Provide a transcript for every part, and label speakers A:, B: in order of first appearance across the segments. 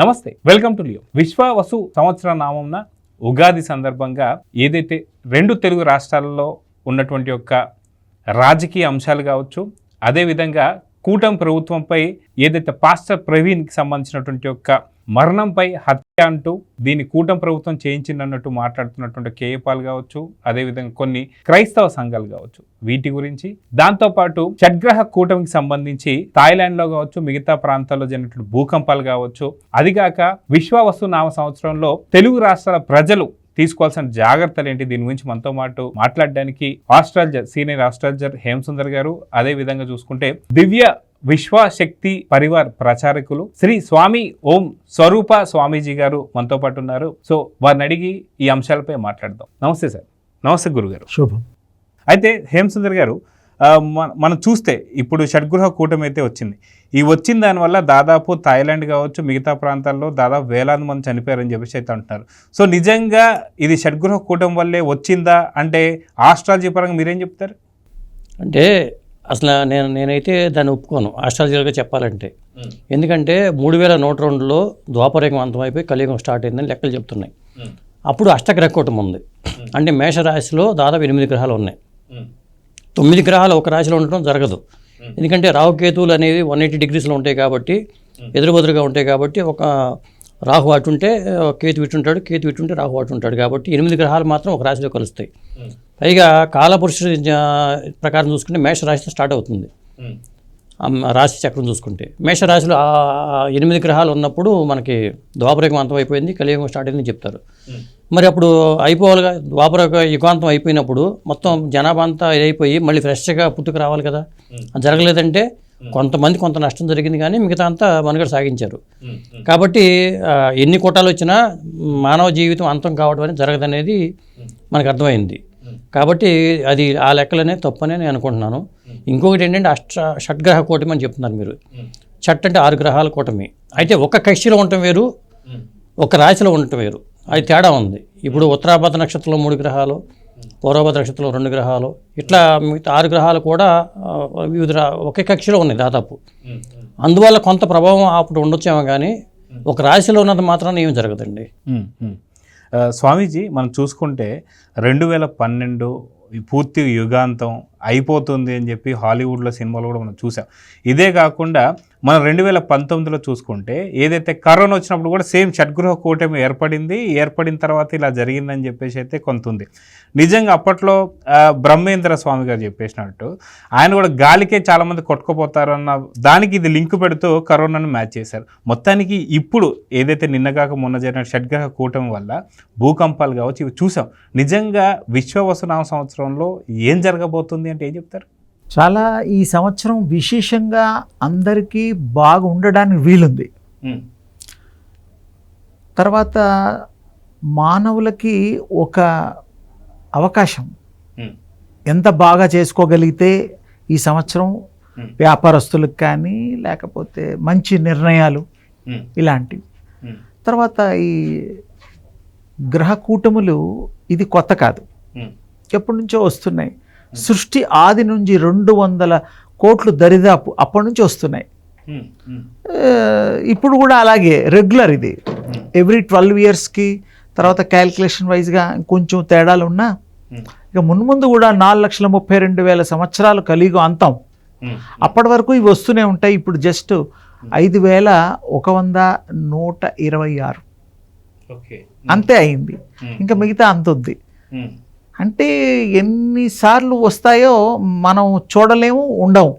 A: నమస్తే welcome to Leo. విశ్వ వసు సంవత్సర నామంన ఉగాది సందర్భంగా ఏదైతే రెండు తెలుగు రాష్ట్రాలలో ఉన్నటువంటి యొక్క రాజకీయ అంశాలు కావచ్చు అదేవిధంగా కూటమి ప్రభుత్వంపై ఏదైతే పాస్టర్ ప్రవీణ్కి సంబంధించినటువంటి యొక్క మరణంపై హత్య అంటూ దీన్ని కూటమి ప్రభుత్వం చేయించిందన్నట్టు మాట్లాడుతున్నటువంటి కేఏపాల్ కావచ్చు అదేవిధంగా కొన్ని క్రైస్తవ సంఘాలు కావచ్చు. వీటి గురించి దాంతోపాటు షడ్గ్రహ కూటమికి సంబంధించి థాయిలాండ్లో కావచ్చు మిగతా ప్రాంతాల్లో జరిగినటువంటి భూకంపాలు కావచ్చు. అదిగాక విశ్వవస్తు నామ సంవత్సరంలో తెలుగు రాష్ట్రాల ప్రజలు తీసుకోవాల్సిన జాగ్రత్తలు ఏంటి? దీని గురించి మనతో పాటు మాట్లాడడానికి ఆస్ట్రాలజర్ సీనియర్ ఆస్ట్రాలజర్ హేమసుందర్ గారు అదే విధంగా చూసుకుంటే దివ్య విశ్వశక్తి పరివార్ ప్రచారకులు శ్రీ స్వామి ఓం స్వరూప స్వామీజీ గారు మనతో పాటు ఉన్నారు. సో వారిని అడిగి ఈ అంశాలపై మాట్లాడదాం. నమస్తే సార్. నమస్తే గురుగారు.
B: శుభం.
A: అయితే హేమసుందర్ గారు మనం చూస్తే ఇప్పుడు షడ్గృహ కూటమి అయితే వచ్చింది. ఈ వచ్చిన దానివల్ల దాదాపు థాయిలాండ్ కావచ్చు మిగతా ప్రాంతాల్లో దాదాపు వేలాది మంది చనిపోయారని చెప్పేసి అయితే అంటున్నారు. సో నిజంగా ఇది షడ్గృహ కూటమి వల్లే వచ్చిందా? అంటే ఆస్ట్రాలజీ పరంగా మీరేం చెప్తారు?
C: అంటే అసలు నేను నేనైతే దాన్ని ఒప్పుకోను. ఆస్ట్రాలజికల్గా చెప్పాలంటే. ఎందుకంటే మూడు వేల నూట రెండులో ద్వాపరయుగం అంతమైపోయి కలియుగం స్టార్ట్ అయిందని లెక్కలు చెప్తున్నాయి. అప్పుడు అష్టగ్రహ కూటమి ఉంది అంటే మేషరాశిలో దాదాపు ఎనిమిది గ్రహాలు ఉన్నాయి. తొమ్మిది గ్రహాలు ఒక రాశిలో ఉండడం జరగదు. ఎందుకంటే రాహుకేతువులు అనేవి వన్ ఎయిటీ డిగ్రీస్లో ఉంటాయి కాబట్టి ఎదురుబెదురుగా ఉంటాయి కాబట్టి ఒక రాహు అటు ఉంటే ఆ, కేతు ఇటు ఉంటాడు కేతు ఇటు ఉంటే రాహు అటు ఉంటాడు కాబట్టి ఎనిమిది గ్రహాలు మాత్రం ఒక రాశిలో కలుస్తాయి. పైగా కాలపురుషుడి ప్రకారం చూసుకుంటే మేష రాశితో స్టార్ట్ అవుతుంది. రాశి చక్రం చూసుకుంటే. మేష రాశిలో ఆ ఆ ఎనిమిది గ్రహాలు ఉన్నప్పుడు మనకి ద్వాపరయుగం అంతం అయిపోయింది కలియుగం స్టార్ట్ అయిందని చెప్తారు. మరి అప్పుడు అయిపోవాలిగా ద్వాపర యుగాంతం అయిపోయినప్పుడు మొత్తం జనాభా అంతా ఇదైపోయి మళ్ళీ ఫ్రెష్గా పుట్టుకు రావాలి కదా. జరగలేదంటే కొంతమంది కొంత నష్టం జరిగింది కానీ మిగతా అంతా మనుగడ సాగించారు. కాబట్టి ఎన్ని కుటాలు వచ్చినా మానవ జీవితం అంతం కావడం అనేది జరగదనేది మనకు అర్థమైంది. కాబట్టి అది ఆ లెక్కలనే తప్పనే నేను అనుకుంటున్నాను. ఇంకొకటి ఏంటంటే అష్ట షడ్గ్రహ కూటమి అని చెప్తున్నారు మీరు. షట్ అంటే ఆరు గ్రహాల కూటమి. అయితే ఒక కక్షిలో ఉండటం వేరు ఒక రాశిలో ఉండటం వేరు. అది తేడా ఉంది. ఇప్పుడు ఉత్తరాభద్ర నక్షత్రంలో మూడు గ్రహాలు పూర్వభద్ర నక్షత్రంలో రెండు గ్రహాలు. ఇట్లా మిగతా ఆరు గ్రహాలు కూడా వివిధ ఒకే కక్షిలో ఉన్నాయి దాదాపు. అందువల్ల కొంత ప్రభావం అప్పుడు ఉండొచ్చేమో కానీ ఒక రాశిలో ఉన్నది మాత్రాన ఏమి జరగదండి.
A: స్వామీజీ మనం చూసుకుంటే రెండు వేల పన్నెండు పూర్తి యుగాంతం అయిపోతుంది అని చెప్పి హాలీవుడ్లో సినిమాలు కూడా మనం చూసాం. ఇదే కాకుండా మనం రెండు వేల పంతొమ్మిదిలో చూసుకుంటే ఏదైతే కరోనా వచ్చినప్పుడు కూడా సేమ్ షడ్గృహ కూటమి ఏర్పడింది ఏర్పడిన తర్వాత ఇలా జరిగిందని చెప్పేసి అయితే కొంత ఉంది. నిజంగా అప్పట్లో బ్రహ్మేంద్ర స్వామి గారు చెప్పేసినట్టు ఆయన కూడా గాలికే చాలామంది కొట్టుకుపోతారన్న దానికి ఇది లింక్ పెడుతూ కరోనాను మ్యాచ్ చేశారు. మొత్తానికి ఇప్పుడు ఏదైతే నిన్నగాక మొన్న జరిగిన షడ్గ్రహ కూటమి వల్ల భూకంపాలు కావచ్చు ఇవి చూసాం. నిజంగా విశ్వవసనామ సంవత్సరంలో ఏం జరగబోతుంది అంటే ఏం చెప్తారు?
B: చాలా ఈ సంవత్సరం విశేషంగా అందరికీ బాగా ఉండడానికి వీలుంది తర్వాత మానవులకి ఒక అవకాశం. ఎంత బాగా చేసుకోగలిగితే ఈ సంవత్సరం వ్యాపారస్తులకు కానీ లేకపోతే మంచి నిర్ణయాలు ఇలాంటివి. తర్వాత ఈ గ్రహ కూటములు ఇది కొత్త కాదు. ఎప్పటి నుంచో వస్తున్నాయి. సృష్టి ఆది నుంచి రెండు వందల కోట్లు దరిదాపు అప్పటి నుంచి వస్తున్నాయి. ఇప్పుడు కూడా అలాగే రెగ్యులర్ ఇది. ఎవ్రీ ట్వెల్వ్ ఇయర్స్కి తర్వాత క్యాల్కులేషన్ వైజ్గా కొంచెం తేడాలు ఉన్నా ఇక మున్ముందు కూడా నాలుగు లక్షల ముప్పై రెండు వేల సంవత్సరాలు కలిగి అంతం. అప్పటి వరకు ఇవి వస్తూనే ఉంటాయి. ఇప్పుడు జస్ట్ ఐదు వేల ఒక వంద నూట ఇరవై ఆరు.
A: ఓకే.
B: అంతే అయింది. ఇంకా మిగతా అంత ఉంది అంటే ఎన్నిసార్లు వస్తాయో మనం చూడలేము ఉండవు.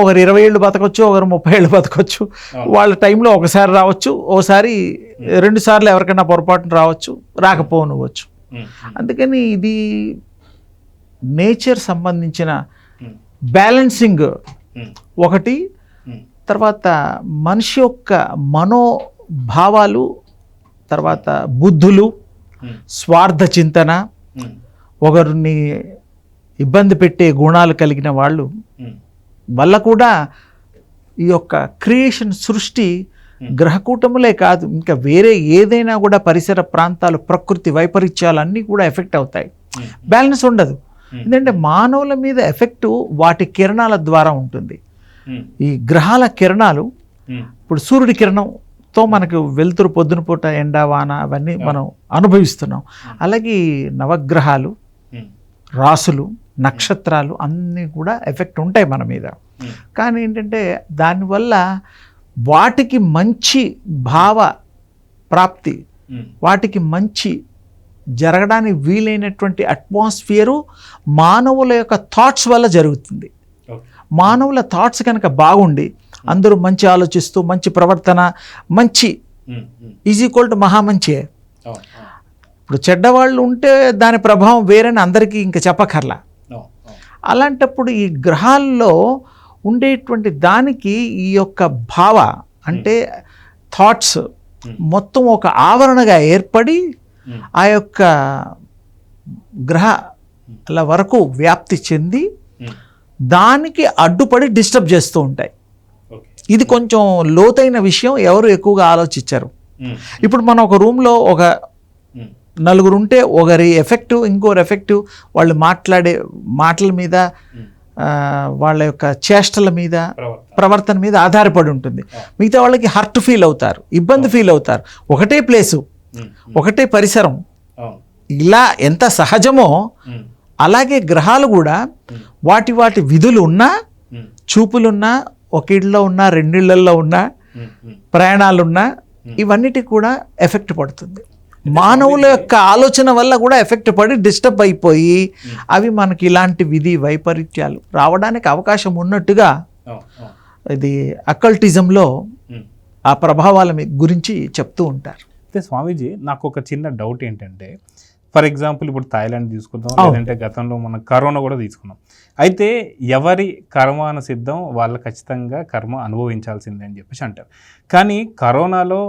B: ఒకరు ఇరవై ఏళ్ళు బతకొచ్చు ఒకరు ముప్పై ఏళ్ళు బతకొచ్చు. వాళ్ళ టైంలో ఒకసారి రావచ్చు ఓసారి రెండు సార్లు ఎవరికైనా పొరపాటున రావచ్చు రాకపోనువచ్చు అందుకని ఇది నేచర్ సంబంధించిన బ్యాలెన్సింగ్ ఒకటి. తర్వాత మనిషి యొక్క మనోభావాలు తర్వాత బుద్ధులు స్వార్థ చింతన ఒకరిని ఇబ్బంది పెట్టే గుణాలు కలిగిన వాళ్ళు వల్ల కూడా ఈ యొక్క క్రియేషన్ సృష్టి గ్రహకూటములే కాదు ఇంకా వేరే ఏదైనా కూడా పరిసర ప్రాంతాలు ప్రకృతి వైపరీత్యాలు అన్నీ కూడా ఎఫెక్ట్ అవుతాయి. బ్యాలెన్స్ ఉండదు. ఎందుకంటే మానవుల మీద ఎఫెక్ట్ వాటి కిరణాల ద్వారా ఉంటుంది. ఈ గ్రహాల కిరణాలు ఇప్పుడు సూర్యుడి కిరణంతో మనకు వెలుతురు పొద్దున పూట ఎండ వాన అవన్నీ మనం అనుభవిస్తున్నాం. అలాగే నవగ్రహాలు రాసులు నక్షత్రాలు అన్నీ కూడా ఎఫెక్ట్ ఉంటాయి మన మీద. కానీ ఏంటంటే దానివల్ల వాటికి మంచి భావ ప్రాప్తి వాటికి మంచి జరగడానికి వీలైనటువంటి అట్మాస్ఫియరు మానవుల యొక్క థాట్స్ వల్ల జరుగుతుంది. మానవుల థాట్స్ కనుక బాగుండి అందరూ మంచి ఆలోచిస్తూ మంచి ప్రవర్తన మంచి ఈజ్ ఈక్వల్ టు మహామంచియే ఇప్పుడు చెడ్డవాళ్ళు ఉంటే దాని ప్రభావం వేరని అందరికీ ఇంకా చెప్పకర్లా. అలాంటప్పుడు ఈ గ్రహాల్లో ఉండేటువంటి దానికి ఈ యొక్క భావ అంటే థాట్స్ మొత్తం ఒక ఆవరణగా ఏర్పడి ఆ యొక్క గ్రహాల వరకు వ్యాప్తి చెంది దానికి అడ్డుపడి డిస్టర్బ్ చేస్తూ ఉంటాయి. ఇది కొంచెం లోతైన విషయం ఎవరు ఎక్కువగా ఆలోచించారు. ఇప్పుడు మనం ఒక రూమ్లో ఒక నలుగురు ఉంటే ఒకరి ఎఫెక్టివ్ ఇంకోరి ఎఫెక్టివ్ వాళ్ళు మాట్లాడే మాటల మీద వాళ్ళ యొక్క చేష్టల మీద ప్రవర్తన. మీద ఆధారపడి ఉంటుంది. మిగతా వాళ్ళకి హర్ట్ ఫీల్ అవుతారు ఇబ్బంది ఫీల్ అవుతారు. ఒకటే ప్లేసు ఒకటే పరిసరం. ఇలా ఎంత సహజమో అలాగే గ్రహాలు కూడా వాటి వాటి విధులు ఉన్నా చూపులున్నా ఒక ఇళ్ళలో ఉన్నా రెండిళ్ళలో ఉన్నా ప్రయాణాలున్నా ఇవన్నిటికి కూడా ఎఫెక్ట్ పడుతుంది. మానవుల యొక్క ఆలోచన వల్ల కూడా ఎఫెక్ట్ పడి డిస్టర్బ్ అయిపోయి అవి మనకి ఇలాంటి విధి వైపరీత్యాలు రావడానికి అవకాశం ఉన్నట్టుగా ఇది అకల్టిజంలో ఆ ప్రభావాల గురించి చెప్తూ ఉంటారు.
A: అయితే స్వామీజీ నాకు ఒక చిన్న డౌట్ ఏంటంటే ఫర్ ఎగ్జాంపుల్ ఇప్పుడు థాయిలాండ్ తీసుకుందాం. లేదంటే గతంలో మనం కరోనా కూడా తీసుకున్నాం. అయితే ఎవరి కర్మాన సిద్ధం వాళ్ళు ఖచ్చితంగా కర్మ అనుభవించాల్సిందే అని చెప్పేసి అంటారు. కానీ కరోనాలో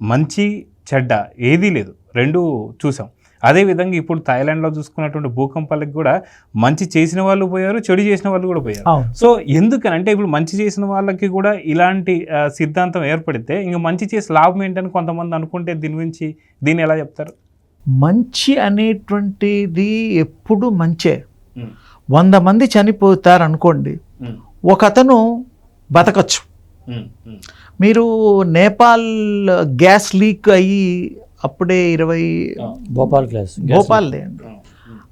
A: మంచి చెడ్డ ఏదీ లేదు. రెండు చూసాం. అదేవిధంగా ఇప్పుడు థాయిలాండ్లో చూసుకున్నటువంటి భూకంపాలకు కూడా మంచి చేసిన వాళ్ళు పోయారు చెడు చేసిన వాళ్ళు కూడా పోయారు. సో ఎందుకని అంటే ఇప్పుడు మంచి చేసిన వాళ్ళకి కూడా ఇలాంటి సిద్ధాంతం ఏర్పడితే ఇంకా మంచి చేసి లాభం ఏంటని కొంతమంది అనుకుంటే దీని గురించి దీన్ని ఎలా చెప్తారు?
B: మంచి అనేటువంటిది ఎప్పుడు మంచే. వంద మంది చనిపోతారు అనుకోండి ఒక అతను బతకచ్చు మీరు నేపాల్ గ్యాస్ లీక్ అయ్యి అప్పుడే ఇరవై
C: భోపాల్ క్లాస్
B: భోపాల్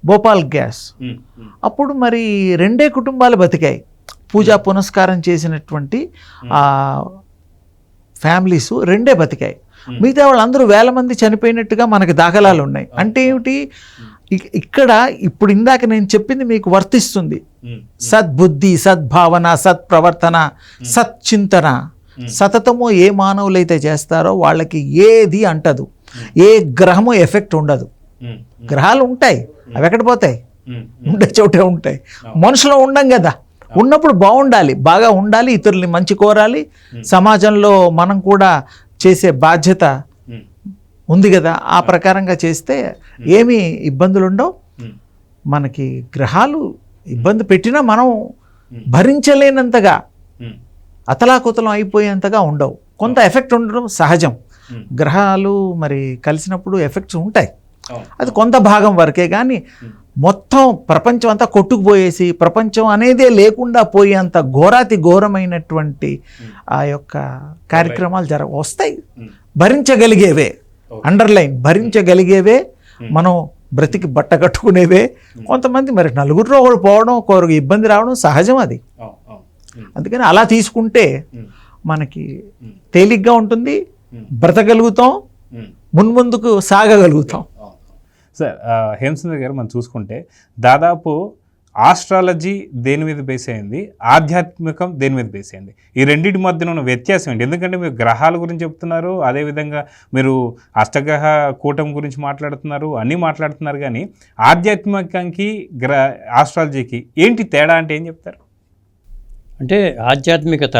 B: భోపాల్ గ్యాస్. అప్పుడు మరి రెండే కుటుంబాలు బతికాయి. పూజా పునస్కారం చేసినటువంటి ఆ ఫ్యామిలీస్ రెండే బతికాయి. మిగతా వాళ్ళందరూ వేల మంది చనిపోయినట్టుగా మనకి దాఖలాలు ఉన్నాయి. అంటే ఏమిటి? ఇక్- ఇక్కడ ఇప్పుడు ఇందాక నేను చెప్పింది మీకు వర్తిస్తుంది. సద్బుద్ధి సద్భావన సత్ప్రవర్తన సచ్చింతన సతతము ఏ మానవులైతే చేస్తారో వాళ్ళకి ఏది అంటదు. ఏ గ్రహము ఎఫెక్ట్ ఉండదు. గ్రహాలు ఉంటాయి. అవి ఎక్కడ పోతాయి? ఉండే చోటే ఉంటాయి. మనుషులో ఉండం కదా. ఉన్నప్పుడు బాగుండాలి. బాగా ఉండాలి. ఇతరుల్ని మంచి కోరాలి. సమాజంలో మనం కూడా చేసే బాధ్యత ఉంది కదా ఆ ప్రకారంగా చేస్తే ఏమీ ఇబ్బందులు ఉండవు మనకి గ్రహాలు ఇబ్బంది పెట్టినా మనం భరించలేనంతగా అతలాకుతలం అయిపోయేంతగా ఉండవు. కొంత ఎఫెక్ట్ ఉండడం సహజం. గ్రహాలు మరి కలిసినప్పుడు ఎఫెక్ట్స్ ఉంటాయి. అది కొంత భాగం వరకే కానీ మొత్తం ప్రపంచం అంతా కొట్టుకుపోయేసి ప్రపంచం అనేదే లేకుండా పోయేంత ఘోరాతి ఘోరమైనటువంటి ఆ యొక్క కార్యక్రమాలు జర వస్తాయి. భరించగలిగేవే. అండర్లైన్ భరించగలిగేవే. మనం బ్రతికి బట్ట కట్టుకునేవే. కొంతమంది మరి నలుగురిలో ఒకరు పోవడం ఒకరికి ఇబ్బంది రావడం సహజం అది. అందుకని అలా తీసుకుంటే మనకి తేలిగ్గా ఉంటుంది. బ్రతకగలుగుతాం. మున్ముందుకు సాగగలుగుతాం.
A: సార్ ఆ, హేమసుందర్ గారు మనం చూసుకుంటే దాదాపు ఆస్ట్రాలజీ దేని మీద బేస్ అయింది ఆధ్యాత్మికం దేని మీద బేస్ అయింది? ఈ రెండింటి మధ్యన ఉన్న వ్యత్యాసం ఏంటి? ఎందుకంటే మీరు గ్రహాల గురించి చెప్తున్నారు అదేవిధంగా మీరు అష్టగ్రహ కూటమి గురించి మాట్లాడుతున్నారు అన్నీ మాట్లాడుతున్నారు కానీ ఆధ్యాత్మికంకి గ్ర ఆస్ట్రాలజీకి ఏంటి తేడా అంటే ఏం చెప్తారు?
C: అంటే ఆధ్యాత్మికత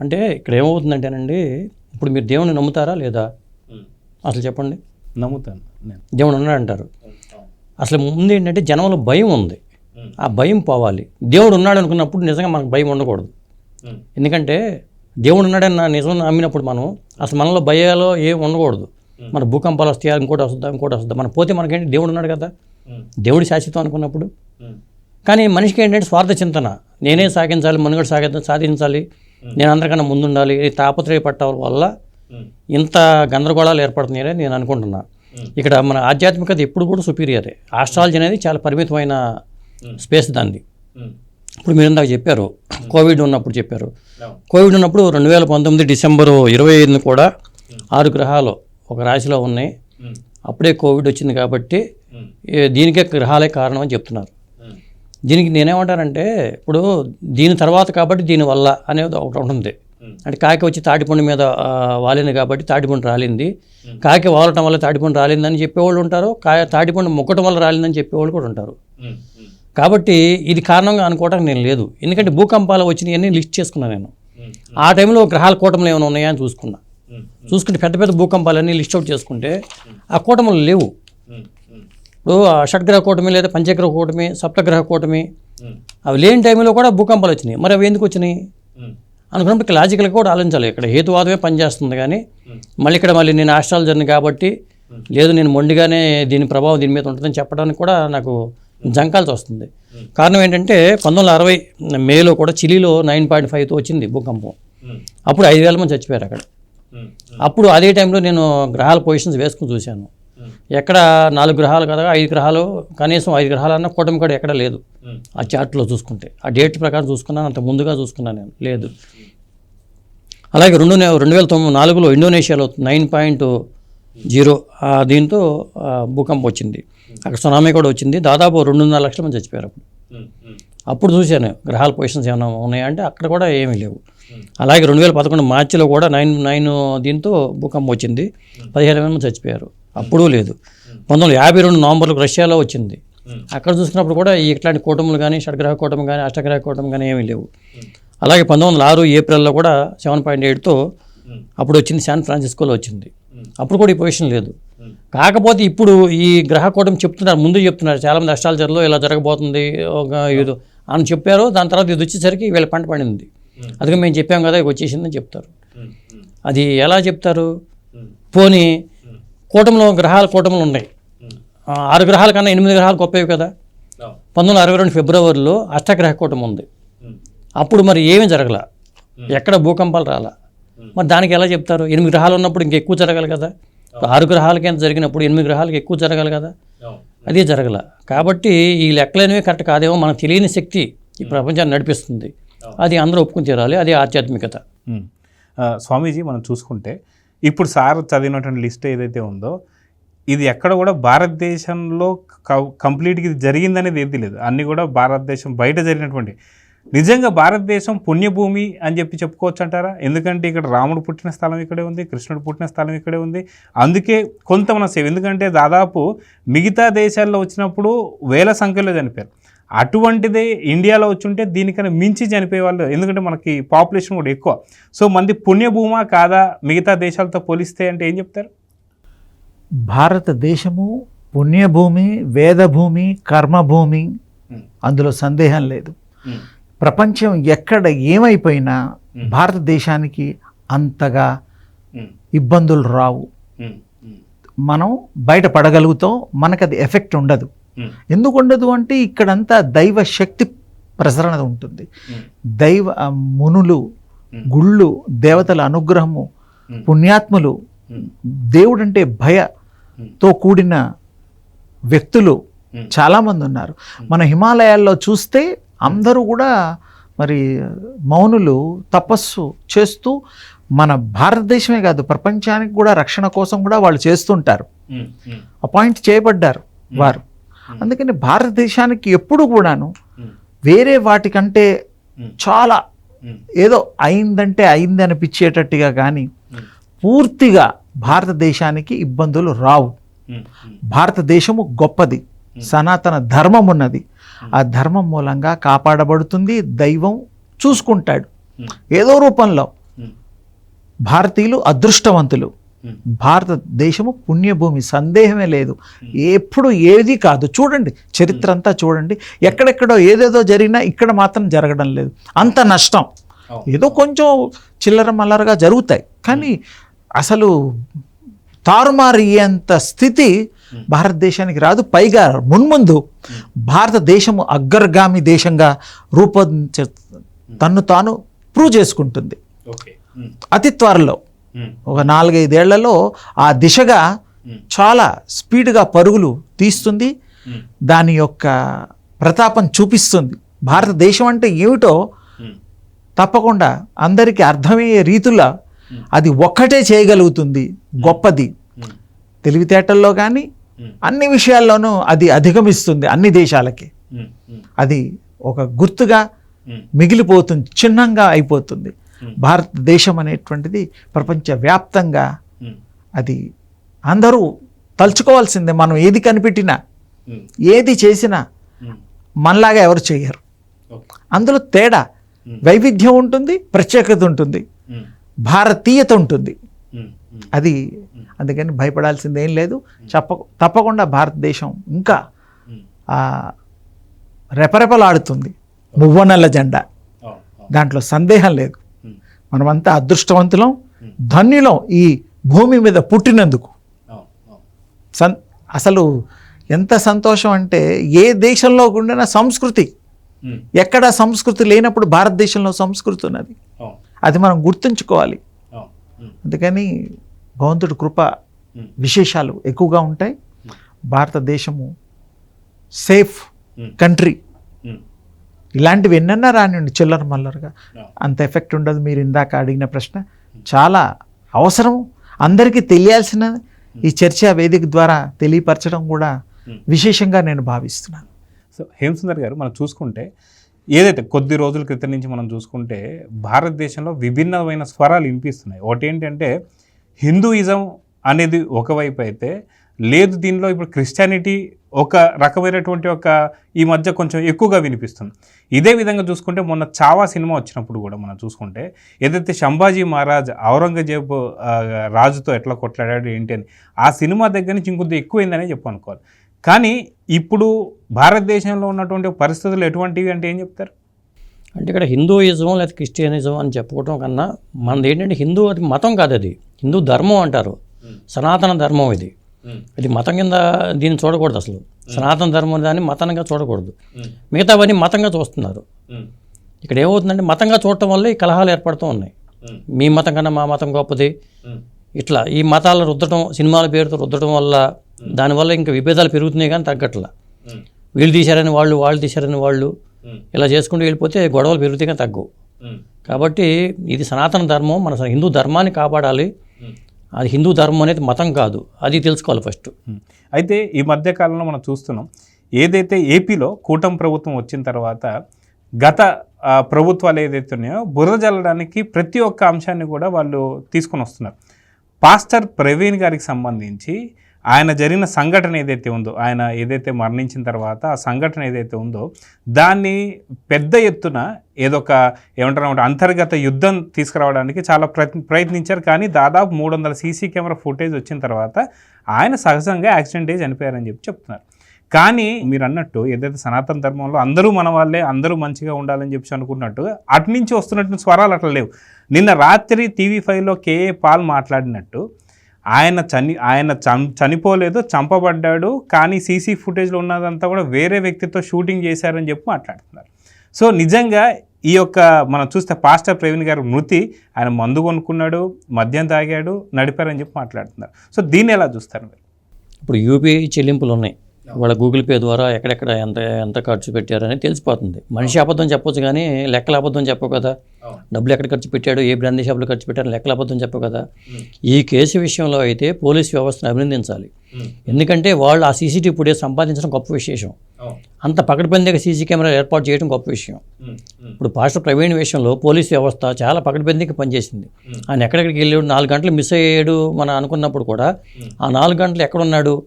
C: అంటే ఇక్కడ ఏమవుతుందంటేనండి ఇప్పుడు మీరు దేవుని నమ్ముతారా లేదా? అసలు చెప్పండి.
A: నమ్ముతాను
C: దేవుడు ఉన్నాడంటారు అసలు ముందు ఏంటంటే జనంలో భయం ఉంది. ఆ భయం పోవాలి. దేవుడు ఉన్నాడు అనుకున్నప్పుడు నిజంగా మనకు భయం ఉండకూడదు. ఎందుకంటే దేవుడు ఉన్నాడని నా నిజం నమ్మినప్పుడు మనం అసలు మనలో భయాలు ఏం ఉండకూడదు. మన భూకంపాలు వస్తాయా ఇంకోటి వస్తుందా ఇంకోటి వస్తుందా. మన పోతే మనకేంటి? దేవుడు ఉన్నాడు కదా. దేవుడు శాశ్వతం అనుకున్నప్పుడు. కానీ మనిషికి ఏంటంటే స్వార్థ చింతన. నేనే సాగించాలి మనుగడ సాగి సాధించాలి. నేను అందరికన్నా ముందుండాలి. ఈ తాపత్రయపట్టడం వల్ల ఇంత గందరగోళాలు ఏర్పడుతున్నాయని నేను అనుకుంటున్నా. ఇక్కడ మన ఆధ్యాత్మికత ఎప్పుడు కూడా సుపీరియరే ఆస్ట్రాలజీ అనేది చాలా పరిమితమైన స్పేస్ దాన్ని ఇప్పుడు మీరు ఇందాక చెప్పారు కోవిడ్ ఉన్నప్పుడు చెప్పారు. కోవిడ్ ఉన్నప్పుడు రెండు వేల పంతొమ్మిది డిసెంబరు ఇరవై ఐదున కూడా ఆరు గ్రహాలు ఒక రాశిలో ఉన్నాయి. అప్పుడే కోవిడ్ వచ్చింది కాబట్టి దీనికే గ్రహాలే కారణం అని చెప్తున్నారు. దీనికి నేనేమంటానంటే ఇప్పుడు దీని తర్వాత కాబట్టి దీని వల్ల అనేది ఒకటి ఉంటుంది. అంటే కాకి వచ్చి తాటిపండు మీద వాలింది కాబట్టి తాటిపండు రాలింది. కాకి వాలటం వల్ల తాటిపండు రాలిందని చెప్పేవాళ్ళు ఉంటారు కా తాటిపండు మొక్కటం వల్ల రాలిందని చెప్పేవాళ్ళు కూడా ఉంటారు. కాబట్టి ఇది కారణంగా అనుకోవడానికి నేను లేదు. ఎందుకంటే భూకంపాలు వచ్చినాయన్నీ లిస్ట్ చేసుకున్నాను నేను. ఆ టైంలో గ్రహాల కూటములు ఏమైనా ఉన్నాయా అని చూసుకున్నా. చూసుకుంటే పెద్ద పెద్ద భూకంపాలన్నీ లిస్ట్ అవుట్ చేసుకుంటే ఆ కూటములు లేవు. ఇప్పుడు షడ్గ్రహ కూటమి లేదా పంచగ్రహ కూటమి సప్తగ్రహ కూటమి అవి లేని టైంలో కూడా భూకంపాలు వచ్చినాయి. మరి అవి ఎందుకు వచ్చినాయి? అనుకున్నప్పుడు లాజికల్గా కూడా ఆలోచించాలి. ఇక్కడ హేతువాదమే పనిచేస్తుంది కానీ మళ్ళీ ఇక్కడ మళ్ళీ నేను ఆస్ట్రాలజర్ని కాబట్టి లేదు నేను మొండిగానే దీని ప్రభావం దీని మీద ఉంటుందని చెప్పడానికి కూడా నాకు జంకాల్సి వస్తుంది. కారణం ఏంటంటే పంతొమ్మిది వందల అరవై మేలో కూడా చిలీలో నైన్ పాయింట్ ఫైవ్తో వచ్చింది భూకంపం. అప్పుడు ఐదు వేల మంది చచ్చిపోయారు అక్కడ. అప్పుడు అదే టైంలో నేను గ్రహాల పొజిషన్స్ వేసుకుని చూశాను. ఎక్కడ నాలుగు గ్రహాలు కదా ఐదు గ్రహాలు కనీసం ఐదు గ్రహాలన్నా కూటమి కూడా ఎక్కడ లేదు. ఆ చార్ట్లో చూసుకుంటే. ఆ డేట్ ప్రకారం చూసుకున్నాను అంత ముందుగా చూసుకున్నాను నేను. లేదు. అలాగే రెండు రెండు వేల తొమ్మిది నాలుగులో ఇండోనేషియాలో నైన్ పాయింట్ జీరో దీంతో భూకంపం వచ్చింది. అక్కడ సునామీ కూడా వచ్చింది. దాదాపు రెండున్నర లక్షల మంది చచ్చిపోయారు అప్పుడు. అప్పుడు చూశాను గ్రహాల పొజిషన్స్ ఏమైనా ఉన్నాయా అంటే అక్కడ కూడా ఏమీ లేవు. అలాగే రెండు వేల పదకొండు మార్చిలో కూడా నైన్ నైన్ దీంతో భూకంపం వచ్చింది. పదిహేను వేల మంది చచ్చిపోయారు. అప్పుడు లేదు. పంతొమ్మిది వందల యాభై రెండు నవంబర్లో రష్యాలో వచ్చింది. అక్కడ చూసుకున్నప్పుడు కూడా ఇట్లాంటి కూటములు కానీ షడ్గ్రహ కూటమి కానీ అష్టగ్రహ కూటమి కానీ ఏమీ లేవు. అలాగే పంతొమ్మిది వందల ఆరు ఏప్రిల్లో కూడా సెవెన్ పాయింట్ ఎయిట్తో అప్పుడు వచ్చింది శాన్ ఫ్రాన్సిస్కోలో వచ్చింది. అప్పుడు కూడా ఈ పొజిషన్ లేదు. కాకపోతే ఇప్పుడు ఈ గ్రహ కూటమి చెప్తున్నారు ముందు చెప్తున్నారు చాలామంది అష్టాలజర్లో ఇలా జరగబోతుంది ఒక ఇది అని చెప్పారు. దాని తర్వాత ఇది వచ్చేసరికి వీళ్ళ పంట పడింది. అందుకే మేము చెప్పాం కదా ఇది వచ్చేసిందని చెప్తారు. అది ఎలా చెప్తారు? పోనీ కూటమిలో గ్రహాల కూటములు ఉన్నాయి. ఆ, ఆరు గ్రహాల కన్నా ఎనిమిది గ్రహాలు గొప్పవి కదా. పంతొమ్మిది వందల అరవై రెండు ఫిబ్రవరిలో అష్టగ్రహ కూటమి ఉంది. అప్పుడు మరి ఏమీ జరగల. ఎక్కడ భూకంపాలు రాలా. మరి దానికి ఎలా చెప్తారు? ఎనిమిది గ్రహాలు ఉన్నప్పుడు ఇంక ఎక్కువ జరగాలి కదా. ఆరు గ్రహాలకి ఎంత జరిగినప్పుడు ఎనిమిది గ్రహాలకి ఎక్కువ జరగాలి కదా. అది జరగల. కాబట్టి ఈ లెక్కలనేవి కరెక్ట్ కాదేమో మనకు తెలియని శక్తి ఈ ప్రపంచాన్ని నడిపిస్తుంది. అది అందరూ ఒప్పుకుని తీరాలి. అది ఆధ్యాత్మికత.
A: స్వామీజీ మనం చూసుకుంటే ఇప్పుడు సార్ చదివినటువంటి లిస్ట్ ఏదైతే ఉందో ఇది ఎక్కడ కూడా భారతదేశంలో కంప్లీట్గా ఇది జరిగిందనేది ఏది లేదు. అన్నీ కూడా భారతదేశం బయట జరిగినటువంటి. నిజంగా భారతదేశం పుణ్యభూమి అని చెప్పి చెప్పుకోవచ్చు అంటారా? ఎందుకంటే ఇక్కడ రాముడు పుట్టిన స్థలం ఇక్కడే ఉంది కృష్ణుడు పుట్టిన స్థలం ఇక్కడే ఉంది. అందుకే కొంత మన సేవ. ఎందుకంటే దాదాపు మిగతా దేశాల్లో వచ్చినప్పుడు వేల సంఖ్యలో చనిపోయారు. అటువంటిదే ఇండియాలో వచ్చుంటే దీనికన్నా మించి చనిపోయే వాళ్ళు ఎందుకంటే మనకి పాపులేషన్ కూడా ఎక్కువ. సో మంది పుణ్యభూమా కాదా మిగతా దేశాలతో పోలిస్తే అంటే ఏం చెప్తారు?
B: భారతదేశము పుణ్యభూమి వేదభూమి కర్మభూమి అందులో సందేహం లేదు. ప్రపంచం ఎక్కడ ఏమైపోయినా భారతదేశానికి అంతగా ఇబ్బందులు రావు. మనం బయటపడగలుగుతాం మనకు అది ఎఫెక్ట్ ఉండదు. ఎందుకు ఉండదు అంటే ఇక్కడంతా దైవ శక్తి ప్రసరణ ఉంటుంది. దైవ ఆ, మునులు గుళ్ళు దేవతల అనుగ్రహము పుణ్యాత్ములు దేవుడంటే భయతో కూడిన వ్యక్తులు చాలామంది ఉన్నారు. మన హిమాలయాల్లో చూస్తే అందరూ కూడా మరి మౌనులు తపస్సు చేస్తూ మన భారతదేశమే కాదు ప్రపంచానికి కూడా రక్షణ కోసం కూడా వాళ్ళు చేస్తుంటారు. అపాయింట్ చేయబడ్డారు వారు. అందుకని భారతదేశానికి ఎప్పుడు కూడాను వేరే వాటికంటే చాలా ఏదో అయిందంటే అయింది అనిపించేటట్టుగా కానీ పూర్తిగా భారతదేశానికి ఇబ్బందులు రావు. భారతదేశము గొప్పది. సనాతన ధర్మం ఉన్నది. ఆ ధర్మం మూలంగా కాపాడబడుతుంది దైవం చూసుకుంటాడు. ఏదో రూపంలో భారతీయులు అదృష్టవంతులు. భారతదేశము పుణ్యభూమి సందేహమే లేదు. ఎప్పుడు ఏది కాదు. చూడండి చరిత్ర అంతా చూడండి. ఎక్కడెక్కడో ఏదేదో జరిగినా ఇక్కడ మాత్రం జరగడం లేదు. అంత నష్టం. ఏదో కొంచెం చిల్లర మల్లరగా జరుగుతాయి. కానీ అసలు తారుమారయ్యేంత స్థితి భారతదేశానికి రాదు. పైగా మున్ముందు భారతదేశము అగ్రగామి దేశంగా రూపొందించ తన్ను తాను ప్రూవ్ చేసుకుంటుంది. అతి త్వరలో. ఒక నాలుగైదేళ్ళలో ఆ దిశగా చాలా స్పీడ్గా పరుగులు తీస్తుంది. దాని యొక్క ప్రతాపం చూపిస్తుంది. భారతదేశం అంటే ఏమిటో తప్పకుండా అందరికీ అర్థమయ్యే రీతిలో అది ఒక్కటే చేయగలుగుతుంది గొప్పది. తెలివితేటల్లో కానీ అన్ని విషయాల్లోనూ అది అధిగమిస్తుంది అన్ని దేశాలకి. అది ఒక గుర్తుగా మిగిలిపోతుంది చిహ్నంగా అయిపోతుంది. భారతదేశం అనేటువంటిది ప్రపంచవ్యాప్తంగా అది అందరూ తలుచుకోవాల్సిందే మనం ఏది కనిపెట్టినా ఏది చేసినా మనలాగా ఎవరు చేయరు. అందులో తేడా వైవిధ్యం ఉంటుంది ప్రత్యేకత ఉంటుంది భారతీయత ఉంటుంది. అది అందుకని భయపడాల్సింది ఏం లేదు చెప్ప తప్పకుండా భారతదేశం ఇంకా రెపరెపలాడుతుంది. మువ్వనల్ల జెండా. దాంట్లో సందేహం లేదు. మనమంతా అదృష్టవంతులం ధన్యులం ఈ భూమి మీద పుట్టినందుకు. సన్ అసలు ఎంత సంతోషం అంటే ఏ దేశంలో ఉండిన సంస్కృతి. ఎక్కడ సంస్కృతి లేనప్పుడు భారతదేశంలో సంస్కృతి ఉన్నది. అది మనం గుర్తుంచుకోవాలి. అందుకని భగవంతుడి కృప విశేషాలు ఎక్కువగా ఉంటాయి. భారతదేశము సేఫ్ కంట్రీ. ఇలాంటివి ఎన్నన్నా రానివ్వండి చిల్లర మల్లరగా. అంత ఎఫెక్ట్ ఉండదు మీరు ఇందాక అడిగిన ప్రశ్న. చాలా అవసరం. అందరికీ తెలియాల్సిన ఈ చర్చా వేదిక ద్వారా తెలియపరచడం కూడా విశేషంగా నేను భావిస్తున్నాను.
A: సో హేమసుందర్ గారు మనం చూసుకుంటే ఏదైతే కొద్ది రోజుల క్రితం నుంచి మనం చూసుకుంటే భారతదేశంలో విభిన్నమైన స్వరాలు వినిపిస్తున్నాయి. ఒకటి ఏంటంటే హిందూయిజం అనేది ఒకవైపు అయితే లేదు దీనిలో ఇప్పుడు క్రిస్టియానిటీ ఒక రకమైనటువంటి ఒక ఈ మధ్య కొంచెం ఎక్కువగా వినిపిస్తుంది. ఇదే విధంగా చూసుకుంటే మొన్న చావా సినిమా వచ్చినప్పుడు కూడా మనం చూసుకుంటే ఏదైతే శంభాజీ మహారాజ్ ఔరంగజేబు రాజుతో ఎట్లా కొట్లాడాడు ఏంటి అని ఆ సినిమా దగ్గర నుంచి ఇంకొద్ది ఎక్కువైందనే చెప్పు అనుకోవాలి. కానీ ఇప్పుడు భారతదేశంలో ఉన్నటువంటి పరిస్థితులు ఎటువంటివి అంటే ఏం చెప్తారు?
C: అంటే ఇక్కడ హిందూయిజం లేదా క్రిస్టియనిజం అని చెప్పుకోవటం కన్నా మనది ఏంటంటే హిందూ అది మతం కాదు అది. హిందూ ధర్మం అంటారు. సనాతన ధర్మం ఇది. ఇది మతం కింద దీన్ని చూడకూడదు అసలు. సనాతన ధర్మం దాన్ని మతంగా చూడకూడదు. మిగతావన్నీ మతంగా చూస్తున్నారు. ఇక్కడ ఏమవుతుందంటే మతంగా చూడటం వల్ల ఈ కలహాలు ఏర్పడుతూ ఉన్నాయి. మీ మతం కన్నా మా మతం గొప్పది. ఇట్లా ఈ మతాలు రుద్దటం సినిమాల పేరుతో రుద్దటం వల్ల దానివల్ల ఇంకా విభేదాలు పెరుగుతున్నాయి కానీ తగ్గట్లా. వీళ్ళు తీశారని వాళ్ళు వాళ్ళు తీశారని వాళ్ళు ఇలా చేసుకుంటూ వెళ్ళిపోతే గొడవలు పెరుగుతాయి కానీ తగ్గవు. కాబట్టి ఇది సనాతన ధర్మం మన హిందూ ధర్మాన్ని కాపాడాలి. అది హిందూ ధర్మం అనేది మతం కాదు. అది తెలుసుకోవాలి ఫస్ట్.
A: అయితే ఈ మధ్య కాలంలో మనం చూస్తున్నాం ఏదైతే ఏపీలో కూటమి ప్రభుత్వం వచ్చిన తర్వాత గత ప్రభుత్వాలు ఏదైతే ఉన్నాయో బురద జల్లడానికి ప్రతి ఒక్క అంశాన్ని కూడా వాళ్ళు తీసుకొని వస్తున్నారు. పాస్టర్ ప్రవీణ్ గారికి సంబంధించి ఆయన జరిగిన సంఘటన ఏదైతే ఉందో ఆయన ఏదైతే మరణించిన తర్వాత ఆ సంఘటన ఏదైతే ఉందో దాన్ని పెద్ద ఎత్తున ఏదొక ఏమంటారు అంతర్గత యుద్ధం తీసుకురావడానికి చాలా ప్రయత్న ప్రయత్నించారు. కానీ దాదాపు మూడు వందల సీసీ కెమెరా ఫుటేజ్ వచ్చిన తర్వాత ఆయన సహజంగా యాక్సిడెంట్ అయ్యి చనిపోయారని చెప్పి చెప్తున్నారు. కానీ మీరు అన్నట్టు ఏదైతే సనాతన ధర్మంలో అందరూ మన వాళ్ళే అందరూ మంచిగా ఉండాలని చెప్పి అనుకున్నట్టు అటు నుంచి వస్తున్నటువంటి స్వరాలు అట్లా లేవు. నిన్న రాత్రి టీవీ ఫైవ్లో కేఏ పాల్ మాట్లాడినట్టు ఆయన చని ఆయన చం చనిపోలేదు చంపబడ్డాడు కానీ సీసీ ఫుటేజ్లో ఉన్నదంతా కూడా వేరే వ్యక్తితో షూటింగ్ చేశారని చెప్పి మాట్లాడుతున్నారు. సో నిజంగా ఈ యొక్క మనం చూస్తే పాస్టర్ ప్రవీణ్ గారు మృతి ఆయన మందు కొనుక్కున్నాడు మద్యం తాగాడు నడిపారని చెప్పి మాట్లాడుతున్నారు. సో దీన్ని ఎలా చూస్తారు మీరు?
C: ఇప్పుడు యూపీఐ చెల్లింపులు ఉన్నాయి. వాళ్ళ గూగుల్ పే ద్వారా ఎక్కడెక్కడ ఎంత ఎంత ఖర్చు పెట్టారని తెలిసిపోతుంది. మనిషి అబద్ధం చెప్పొచ్చు కానీ లెక్కల అబద్ధం చెప్పవు కదా. డబ్బులు ఎక్కడ ఖర్చు పెట్టాడు ఏ బ్రాందీ షాపులో ఖర్చు పెట్టాడు లెక్కల అబద్ధం చెప్పవు కదా. ఈ కేసు విషయంలో అయితే పోలీస్ వ్యవస్థను అభినందించాలి. ఎందుకంటే వాళ్ళు ఆ సీసీటీవీ ఫుటేజ్ సంపాదించడం గొప్ప విశేషం. అంత పకడ్బందీగా సీసీ కెమెరా ఏర్పాటు చేయడం గొప్ప విషయం. ఇప్పుడు పాస్టర్ ప్రవీణ్ విషయంలో పోలీస్ వ్యవస్థ చాలా పకడ్బందీగా పనిచేసింది. ఆయన ఎక్కడెక్కడికి వెళ్ళాడు నాలుగు గంటలు మిస్ అయ్యాడు మనం అనుకున్నప్పుడు కూడా ఆ నాలుగు గంటలు ఎక్కడున్నాడు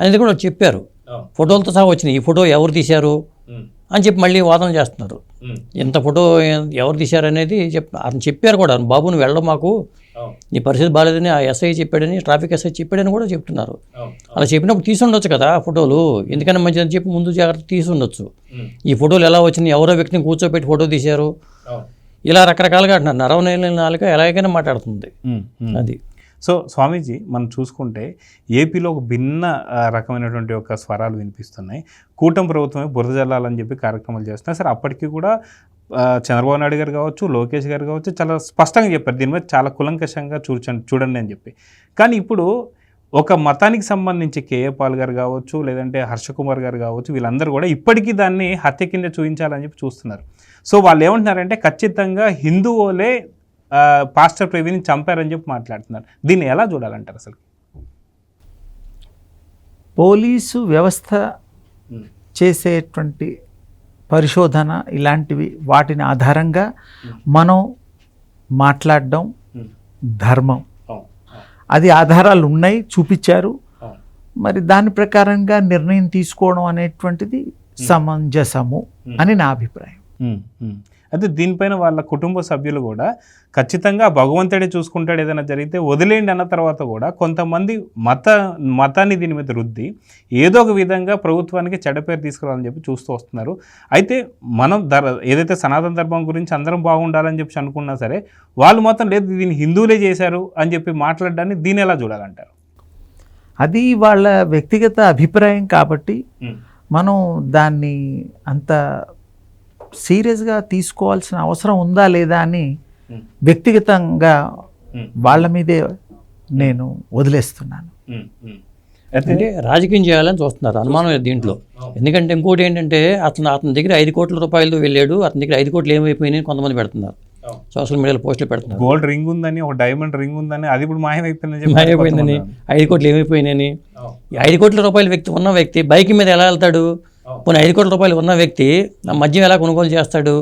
C: అనేది కూడా చెప్పారు. ఫోటోలతో సహా వచ్చినాయి. ఈ ఫోటో ఎవరు తీశారు? అని చెప్పి మళ్ళీ వాదన చేస్తున్నారు. ఎంత ఫోటో ఎవరు తీశారు అనేది చెప్ అతను చెప్పారు కూడా. బాబు నువ్వు వెళ్ళడం మాకు నీ పరిస్థితి బాగాలేదని ఆ ఎస్ఐ చెప్పాడని ట్రాఫిక్ ఎస్ఐ చెప్పాడని కూడా చెప్తున్నారు. అలా చెప్పినప్పుడు తీసి ఉండొచ్చు కదా ఫోటోలు. ఎందుకన్నా మంచిదని చెప్పి ముందు జాగ్రత్త తీసి ఉండొచ్చు ఈ ఫోటోలు ఎలా వచ్చినాయి? ఎవరో వ్యక్తిని కూర్చోబెట్టి ఫోటో తీశారు? ఇలా రకరకాలుగా అంటున్నారు. నరవనేల నాలుక ఎలాగైనా మాట్లాడుతుంది. అది.
A: సో స్వామీజీ మనం చూసుకుంటే ఏపీలో ఒక భిన్న రకమైనటువంటి ఒక స్వరాలు వినిపిస్తున్నాయి. కూటమి ప్రభుత్వమే బురద జల్లాలని చెప్పి కార్యక్రమాలు చేస్తున్నాయి. సరే అప్పటికి కూడా చంద్రబాబు నాయుడు గారు కావచ్చు లోకేష్ గారు కావచ్చు చాలా స్పష్టంగా చెప్పారు. దీని మీద చాలా కులంకషంగా చూచండి చూడండి అని చెప్పి. కానీ ఇప్పుడు ఒక మతానికి సంబంధించి కేఏ పాల్ గారు కావచ్చు లేదంటే హర్షకుమార్ గారు కావచ్చు వీళ్ళందరూ కూడా ఇప్పటికీ దాన్ని హత్య కింద చూపించాలని చెప్పి చూస్తున్నారు. సో వాళ్ళు ఏమంటున్నారంటే ఖచ్చితంగా హిందువులే పాస్టర్ ప్రవీణ్ చంపారని చెప్పి మాట్లాడుతున్నారు. దీన్ని ఎలా చూడాలంటారు అసలు?
B: పోలీసు వ్యవస్థ చేసేటువంటి పరిశోధన ఇలాంటివి వాటిని ఆధారంగా మనం మాట్లాడడం ధర్మం. అది ఆధారాలు ఉన్నాయి చూపించారు. మరి దాని ప్రకారంగా నిర్ణయం తీసుకోవడం అనేటువంటిది సమంజసము అని నా అభిప్రాయం.
A: అయితే దీనిపైన వాళ్ళ కుటుంబ సభ్యులు కూడా ఖచ్చితంగా భగవంతుడే చూసుకుంటాడు ఏదైనా జరిగితే వదిలేయండి అన్న తర్వాత కూడా కొంతమంది మత మతాన్ని దీని మీద రుద్ది ఏదో ఒక విధంగా ప్రభుత్వానికి చెడ్డ పేరు తీసుకురావాలని చెప్పి చూస్తూ వస్తున్నారు. అయితే మనం ధర ఏదైతే సనాతన ధర్మం గురించి అందరం బాగుండాలని చెప్పి అనుకున్నా సరే వాళ్ళు మాత్రం లేదు దీన్ని హిందువులే చేశారు అని చెప్పి మాట్లాడడాన్ని దీన్ని ఎలా చూడాలంటారు?
B: అది వాళ్ళ వ్యక్తిగత అభిప్రాయం కాబట్టి మనం దాన్ని అంత సీరియస్గా తీసుకోవాల్సిన అవసరం ఉందా లేదా అని వ్యక్తిగతంగా వాళ్ళ మీదే నేను వదిలేస్తున్నాను.
A: అయితే
C: అంటే రాజకీయం చేయాలని చూస్తున్నారు అనుమానం లేదు దీంట్లో. ఎందుకంటే ఇంకోటి ఏంటంటే అతను అతని దగ్గర ఐదు కోట్ల రూపాయలు వెళ్ళాడు అతని దగ్గర ఐదు కోట్లు ఏమైపోయినాయి కొంతమంది పెడుతున్నారు. సోషల్ మీడియాలో పోస్టులు పెడుతున్నారు.
A: గోల్డ్ రింగ్ ఉందని ఒక డైమండ్ రింగ్ ఉందని అది ఇప్పుడు మాయమైపోయిందని
C: ఐదు కోట్లు ఏమైపోయినాయని. ఈ ఐదు కోట్ల రూపాయల వ్యక్తి ఉన్న వ్యక్తి బైక్ మీద ఎలా వెళ్తాడు? పోనీ ఐదు కోట్ల రూపాయలు ఉన్న వ్యక్తి మద్యం ఎలా కొనుగోలు చేస్తాడు?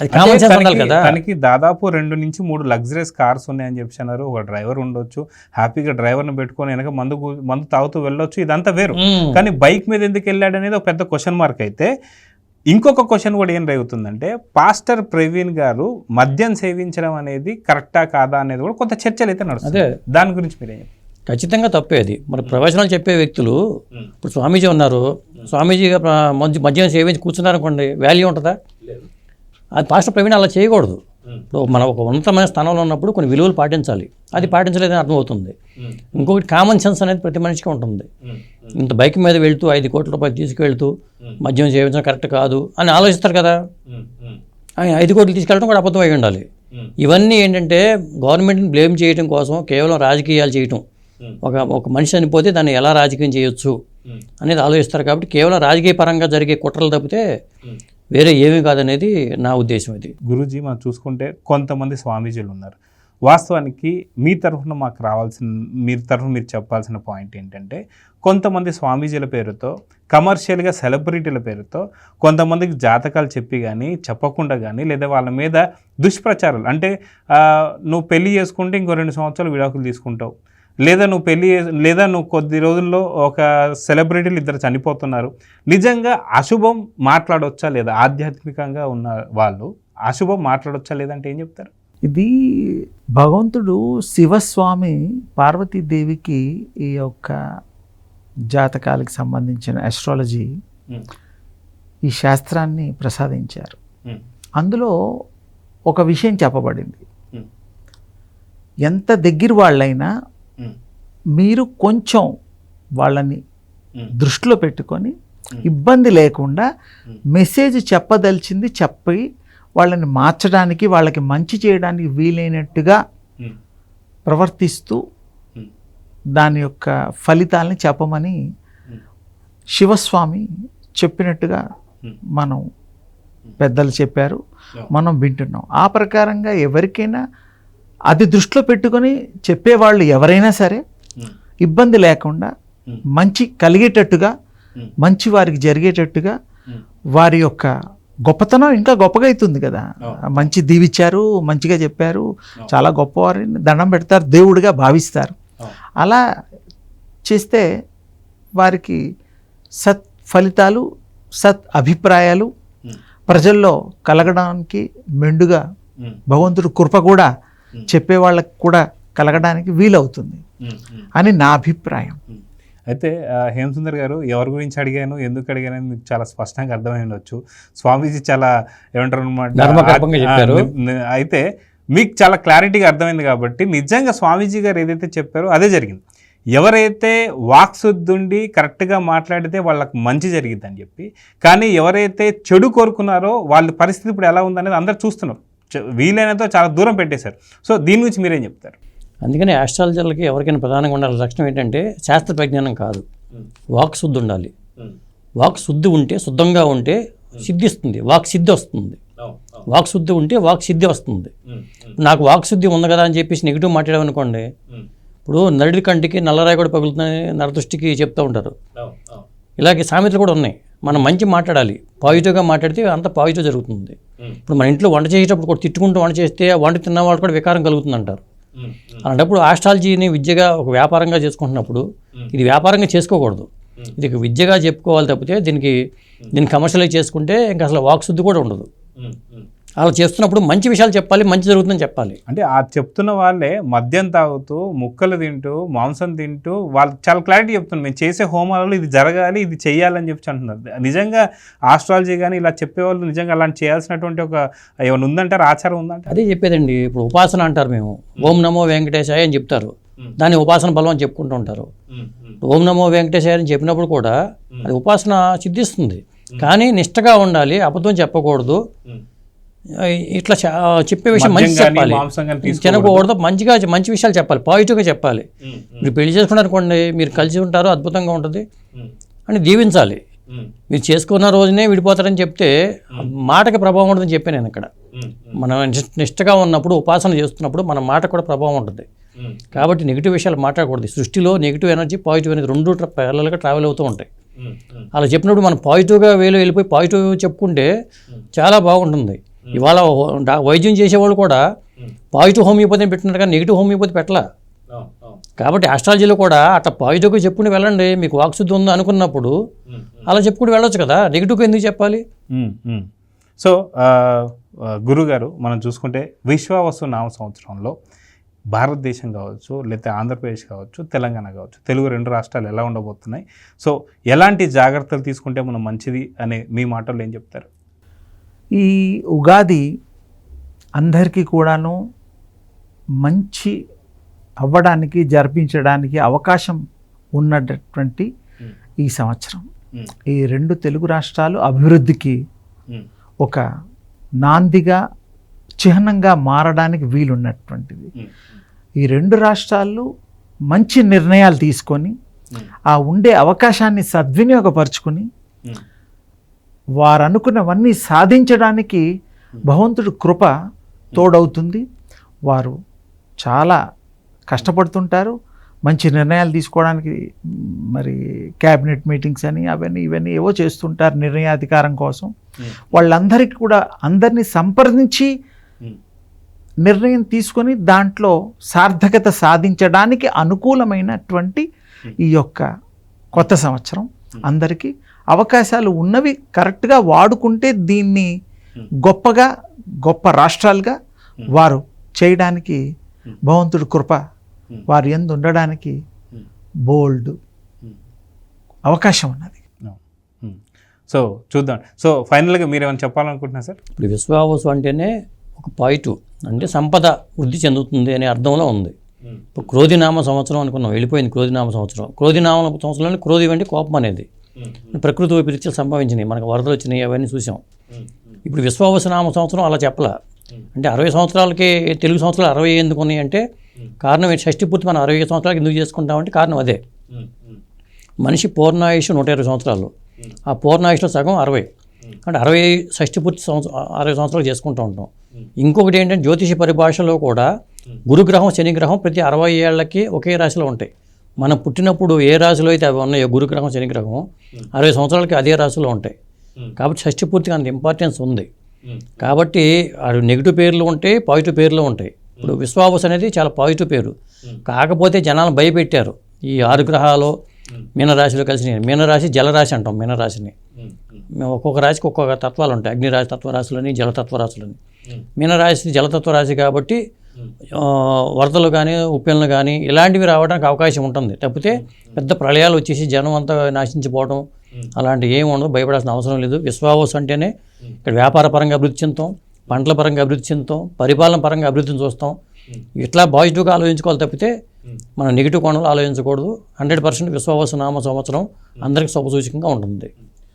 C: అది కామన్ సెన్స్ ఉండాలి కదా.
A: తనకి దాదాపు రెండు నుంచి మూడు లగ్జరీస్ కార్స్ ఉన్నాయని చెప్పి అన్నారు. ఒక డ్రైవర్ ఉండొచ్చు హ్యాపీగా డ్రైవర్ని పెట్టుకొని వెనక మందు మందు తాగుతూ వెళ్ళొచ్చు ఇదంతా వేరు. కానీ బైక్ మీద ఎందుకు వెళ్ళాడు అనేది ఒక పెద్ద క్వశ్చన్ మార్క్ అయితే ఇంకొక క్వశ్చన్ కూడా ఏం రేగుతుందంటే పాస్టర్ ప్రవీణ్ గారు మద్యం సేవించడం అనేది కరెక్టా కాదా అనేది కూడా కొంత చర్చలు అయితే నడుస్తుంది. దాని గురించి మీరేం?
C: ఖచ్చితంగా తప్పే అది. మరి ప్రవచనాలు చెప్పే వ్యక్తులు ఇప్పుడు స్వామీజీ ఉన్నారు స్వామీజీగా మధ్య మద్యం సేవించి కూర్చున్నారనుకోండి వాల్యూ ఉంటుందా? అది పాస్టర్ ప్రవీణ్ అలా చేయకూడదు. ఇప్పుడు మనం ఒక ఉన్నతమైన స్థానంలో ఉన్నప్పుడు కొన్ని విలువలు పాటించాలి. అది పాటించలేదని అర్థమవుతుంది. ఇంకొకటి కామన్ సెన్స్ అనేది ప్రతి మనిషికి ఉంటుంది. ఇంత బైక్ మీద వెళ్తూ ఐదు కోట్ల రూపాయలు తీసుకువెళ్తూ మద్యం సేవించడం కరెక్ట్ కాదు అని ఆలోచిస్తారు కదా. ఆయన ఐదు కోట్లు తీసుకెళ్ళడం కూడా అబద్ధం అయి ఉండాలి. ఇవన్నీ ఏంటంటే గవర్నమెంట్ని బ్లేమ్ చేయడం కోసం కేవలం రాజకీయాలు చేయటం. ఒక ఒక మనిషి చనిపోతే దాన్ని ఎలా రాజకీయం చేయొచ్చు? అనేది ఆలోచిస్తారు కాబట్టి కేవలం రాజకీయ పరంగా జరిగే కుట్రలు తప్పితే వేరే ఏమీ కాదనేది నా ఉద్దేశం ఇది.
A: గురూజీ మనం చూసుకుంటే కొంతమంది స్వామీజీలు ఉన్నారు. వాస్తవానికి మీ తరఫున మాకు రావాల్సిన మీ తరఫున మీరు చెప్పాల్సిన పాయింట్ ఏంటంటే కొంతమంది స్వామీజీల పేరుతో కమర్షియల్గా సెలబ్రిటీల పేరుతో కొంతమందికి జాతకాలు చెప్పి కానీ చెప్పకుండా కానీ లేదా వాళ్ళ మీద దుష్ప్రచారాలు అంటే నువ్వు పెళ్ళి చేసుకుంటే ఇంకో రెండు సంవత్సరాలు విడాకులు తీసుకుంటావు. లేదా నువ్వు చేసి- లేదా నువ్వు కొద్ది రోజుల్లో ఒక సెలబ్రిటీలు ఇద్దరు చనిపోతున్నారు. నిజంగా అశుభం మాట్లాడొచ్చా లేదా? ఆధ్యాత్మికంగా ఉన్న వాళ్ళు అశుభం మాట్లాడొచ్చా లేదంటే ఏం చెప్తారు?
B: ఇది భగవంతుడు శివస్వామి పార్వతీదేవికి ఈ యొక్క జాతకాలకు సంబంధించిన అస్ట్రాలజీ ఈ శాస్త్రాన్ని ప్రసాదించారు. అందులో ఒక విషయం చెప్పబడింది. ఎంత దగ్గర వాళ్ళైనా మీరు కొంచెం వాళ్ళని దృష్టిలో పెట్టుకొని ఇబ్బంది లేకుండా మెసేజ్ చెప్పదలిచింది చెప్పి వాళ్ళని మార్చడానికి వాళ్ళకి మంచి చేయడానికి వీలైనట్టుగా ప్రవర్తిస్తూ దాని యొక్క ఫలితాలని చెప్పమని శివస్వామి చెప్పినట్టుగా మనం పెద్దలు చెప్పారు. మనం వింటున్నాం. ఆ ప్రకారంగా ఎవరికైనా అది దృష్టిలో పెట్టుకొని చెప్పేవాళ్ళు ఎవరైనా సరే ఇబ్బంది లేకుండా మంచి కలిగేటట్టుగా మంచి వారికి జరిగేటట్టుగా వారి యొక్క గొప్పతనం ఇంకా గొప్పగా అవుతుంది కదా. మంచి దీవిచ్చారు మంచిగా చెప్పారు చాలా గొప్పవారిని దండం పెడతారు దేవుడిగా భావిస్తారు. అలా చేస్తే వారికి సత్ ఫలితాలు సత్ అభిప్రాయాలు ప్రజల్లో కలగడానికి మెండుగా భగవంతుడు కృప కూడా చెప్పే వాళ్ళకి కూడా కలగడానికి వీలవుతుంది అని నా అభిప్రాయం.
A: అయితే హేమసుందర్ గారు ఎవరి గురించి అడిగాను ఎందుకు అడిగాను అని మీకు చాలా స్పష్టంగా అర్థమై ఉండొచ్చు. స్వామీజీ చాలా ఏమంటారు అనమాట. అయితే మీకు చాలా క్లారిటీగా అర్థమైంది కాబట్టి నిజంగా స్వామీజీ గారు ఏదైతే చెప్పారో అదే జరిగింది. ఎవరైతే వాక్శుద్ధుండి కరెక్ట్గా మాట్లాడితే వాళ్ళకి మంచి జరిగిద్దని చెప్పి కానీ ఎవరైతే చెడు కోరుకున్నారో వాళ్ళ పరిస్థితి ఇప్పుడు ఎలా ఉందనేది అందరు చూస్తున్నారు. వీలైనంత చాలా దూరం పెట్టేశారు. సో దీని గురించి మీరేం చెప్తారు?
C: అందుకని ఆస్ట్రాలజర్లకి ఎవరికైనా ప్రధానంగా ఉండాలి లక్షణం ఏంటంటే శాస్త్ర ప్రజ్ఞానం కాదు. వాక్ శుద్ధి ఉండాలి. వాక్ శుద్ధి ఉంటే శుద్ధంగా ఉంటే సిద్ధిస్తుంది. వాక్ సిద్ధి వస్తుంది. వాక్ శుద్ధి ఉంటే వాక్ సిద్ధి వస్తుంది. నాకు వాక్ శుద్ధి ఉంది కదా అని చెప్పేసి నెగిటివ్ మాట్లాడామనుకోండి ఇప్పుడు నరుడి కంటికి నల్లరాయి కూడా పగులుతుందని నరదృష్టికి చెప్తూ ఉంటారు. ఇలాగే సామెతలు కూడా ఉన్నాయి. మనం మంచి మాట్లాడాలి. పాజిటివ్గా మాట్లాడితే అంత పాజిటివ్ జరుగుతుంది. ఇప్పుడు మన ఇంట్లో వంట చేసేటప్పుడు కూడా తిట్టుకుంటూ వంట చేస్తే వంట తిన్న వాళ్ళు కూడా వికారం కలుగుతుంది అంటారు అలాంటప్పుడు ఆస్ట్రాలజీని విద్యగా ఒక వ్యాపారంగా చేసుకుంటున్నప్పుడు ఇది వ్యాపారంగా చేసుకోకూడదు. ఇది విద్యగా చెప్పుకోవాలి తప్పితే దీనికి దీన్ని కమర్షియలైజ్ చేసుకుంటే ఇంకా అసలు వాక్ శుద్ధి కూడా ఉండదు. అలా చేస్తున్నప్పుడు మంచి విషయాలు చెప్పాలి మంచి జరుగుతుందని చెప్పాలి.
A: అంటే ఆ చెప్తున్న వాళ్ళే మద్యం తాగుతూ ముక్కలు తింటూ మాంసం తింటూ వాళ్ళు చాలా క్లారిటీ చెప్తున్నారు. మేము చేసే హోమాలలో ఇది జరగాలి ఇది చెయ్యాలని చెప్పి అంటున్నారు. నిజంగా ఆస్ట్రాలజీ కానీ ఇలా చెప్పేవాళ్ళు నిజంగా అలాంటి చేయాల్సినటువంటి ఒక ఏమైనా ఉందంటారు? ఆచారం ఉందంటారు
C: అదే చెప్పేదండి. ఇప్పుడు ఉపాసన అంటారు మేము. ఓం నమో వెంకటేశాయ అని చెప్తారు. దాన్ని ఉపాసన బలం అని చెప్పుకుంటూ ఉంటారు. ఓం నమో వెంకటేశాయ అని చెప్పినప్పుడు కూడా అది ఉపాసన సిద్ధిస్తుంది. కానీ నిష్టగా ఉండాలి అబద్ధం చెప్పకూడదు. ఇట్లా చెప్పే విషయం మంచి చెప్పాలి. తినకూడదు మంచిగా మంచి విషయాలు చెప్పాలి. పాజిటివ్గా చెప్పాలి. మీరు పెళ్ళి చేసుకున్నారు అనుకోండి మీరు కలిసి ఉంటారు అద్భుతంగా ఉంటుంది. అని దీవించాలి. మీరు చేసుకున్న రోజునే విడిపోతారని చెప్తే మాటకి ప్రభావం ఉంటుందని చెప్పాను నేను ఇక్కడ. మనం నిష్ట- నిష్టగా ఉన్నప్పుడు ఉపాసన చేస్తున్నప్పుడు మన మాట కూడా ప్రభావం ఉంటుంది. కాబట్టి నెగిటివ్ విషయాలు మాట్లాడకూడదు. సృష్టిలో నెగిటివ్ ఎనర్జీ పాజిటివ్ అనేది రెండు ప్యారలల్గా ట్రావెల్ అవుతూ ఉంటాయి. అలా చెప్పినప్పుడు మనం పాజిటివ్గా వేలు వెళ్ళిపోయి పాజిటివ్ చెప్పుకుంటే చాలా బాగుంటుంది. ఇవాళ వైద్యం చేసేవాళ్ళు కూడా పాజిటివ్ హోమియోపతిని పెట్టినారు కానీ నెగిటివ్ హోమియోపతి పెట్టలా. కాబట్టి ఆస్ట్రాలజీలో కూడా అట్లా పాజిటివ్గా చెప్పుకుని వెళ్ళండి మీకు వాక్శుద్ధి ఉంది అనుకున్నప్పుడు అలా చెప్పుకుంటూ వెళ్ళొచ్చు కదా నెగిటివ్గా ఎందుకు చెప్పాలి.
A: సో గురుగారు మనం చూసుకుంటే విశ్వావసు నామ సంవత్సరంలో భారతదేశం కావచ్చు లేకపోతే ఆంధ్రప్రదేశ్ కావచ్చు తెలంగాణ కావచ్చు తెలుగు రెండు రాష్ట్రాలు ఎలా ఉండబోతున్నాయి. సో ఎలాంటి జాగ్రత్తలు తీసుకుంటే మనం మంచిది అనే మీ మాటల్లో ఏం చెప్తారు?
B: ఈ ఉగాది అందరికీ కూడాను మంచి అవ్వడానికి జరిపించడానికి అవకాశం ఉన్నటువంటి ఈ సంవత్సరం. ఈ రెండు తెలుగు రాష్ట్రాలు అభివృద్ధికి ఒక నాందిగా చిహ్నంగా మారడానికి వీలున్నటువంటిది. ఈ రెండు రాష్ట్రాలు మంచి నిర్ణయాలు తీసుకొని ఆ ఉండే అవకాశాన్ని సద్వినియోగపరుచుకొని వారు అనుకున్నవన్నీ సాధించడానికి భగవంతుడి కృప తోడవుతుంది. వారు చాలా కష్టపడుతుంటారు. మంచి నిర్ణయాలు తీసుకోవడానికి మరి క్యాబినెట్ మీటింగ్స్ అని అవన్నీ ఇవన్నీ ఏవో చేస్తుంటారు నిర్ణయాధికారం కోసం. వాళ్ళందరికీ కూడా అందరినీ సంప్రదించి నిర్ణయం తీసుకొని దాంట్లో సార్థకత సాధించడానికి అనుకూలమైనటువంటి ఈ యొక్క కొత్త సంవత్సరం అందరికీ అవకాశాలు ఉన్నవి కరెక్ట్గా వాడుకుంటే దీన్ని గొప్పగా గొప్ప రాష్ట్రాలుగా వారు చేయడానికి భగవంతుడి కృప వారి ఎందు ఉండడానికి బోల్డ్ అవకాశం ఉన్నది.
A: సో చూద్దాం. సో ఫైనల్గా మీరు ఏమైనా చెప్పాలనుకుంటున్నారు సార్?
C: ఇప్పుడు విశ్వావసు అంటేనే ఒక పాజిటివ్ అంటే సంపద వృద్ధి చెందుతుంది అనే అర్థంలో ఉంది. ఇప్పుడు క్రోధినామ సంవత్సరం అనుకున్నాం. వెళ్ళిపోయింది క్రోధినామ సంవత్సరం. క్రోధినామ సంవత్సరంలో క్రోధి అంటే కోపం అనేది. ప్రకృతి వైపరీత్యాలు సంభవించినాయి. మనకు వరదలు వచ్చినాయి అవన్నీ చూసాం. ఇప్పుడు విశ్వావసనామ సంవత్సరం అలా చెప్పలా. అంటే అరవై సంవత్సరాలకి తెలుగు సంవత్సరాలు అరవై ఎందుకు ఉన్నాయి అంటే కారణం ఏంటి? షష్టి పూర్తి మనం అరవై సంవత్సరాలకి ఎందుకు చేసుకుంటామంటే కారణం అదే. మనిషి పూర్ణాయుష్ నూట ఇరవై సంవత్సరాలు. ఆ పూర్ణాయుష్లో సగం అరవై. అంటే అరవై షష్టి పూర్తి సంవత్సరం అరవై సంవత్సరాలు చేసుకుంటూ ఉంటాం. ఇంకొకటి ఏంటంటే జ్యోతిష పరిభాషలో కూడా గురుగ్రహం శనిగ్రహం ప్రతి అరవై ఏళ్ళకి ఒకే రాశిలో ఉంటాయి. మనం పుట్టినప్పుడు ఏ రాశిలో అయితే అవి ఉన్నాయో గురుగ్రహం శనిగ్రహం అరవై సంవత్సరాలకి అదే రాశిలో ఉంటాయి. కాబట్టి షష్టి పూర్తిగా అంత ఇంపార్టెన్స్ ఉంది. కాబట్టి అది నెగిటివ్ పేర్లు ఉంటాయి పాజిటివ్ పేర్లు ఉంటాయి. ఇప్పుడు విశ్వావస్ అనేది చాలా పాజిటివ్ పేరు. కాకపోతే జనాలను భయపెట్టారు. ఈ ఆరు గ్రహాలు మీనరాశిలో కలిసి మీనరాశి జలరాశి అంటాం మీనరాశిని. మేము ఒక్కొక్క రాశికి ఒక్కొక్క తత్వాలు ఉంటాయి. అగ్నిరాశి తత్వరాశులని జలతత్వ రాశులని మీనరాశి జలతత్వ రాశి కాబట్టి వరదలు కానీ ఉప్పెన్లు కానీ ఇలాంటివి రావడానికి అవకాశం ఉంటుంది. తప్పితే పెద్ద ప్రళయాలు వచ్చేసి జనం అంతా నాశించిపోవడం అలాంటి ఏమి ఉండదు. భయపడాల్సిన అవసరం లేదు. విశ్వావోస్ అంటేనే ఇక్కడ వ్యాపార పరంగా అభివృద్ధి చెందుతాం పంటల పరంగా అభివృద్ధి చెందుతాం పరిపాలన పరంగా అభివృద్ధిని చూస్తాం. ఇట్లా పాజిటివ్గా ఆలోచించుకోవాలి తప్పితే మనం నెగిటివ్ కోణంలో ఆలోచించకూడదు. హండ్రెడ్ పర్సెంట్ విశ్వావస నామ సంవత్సరం అందరికి శుభసూచకంగా ఉంటుంది.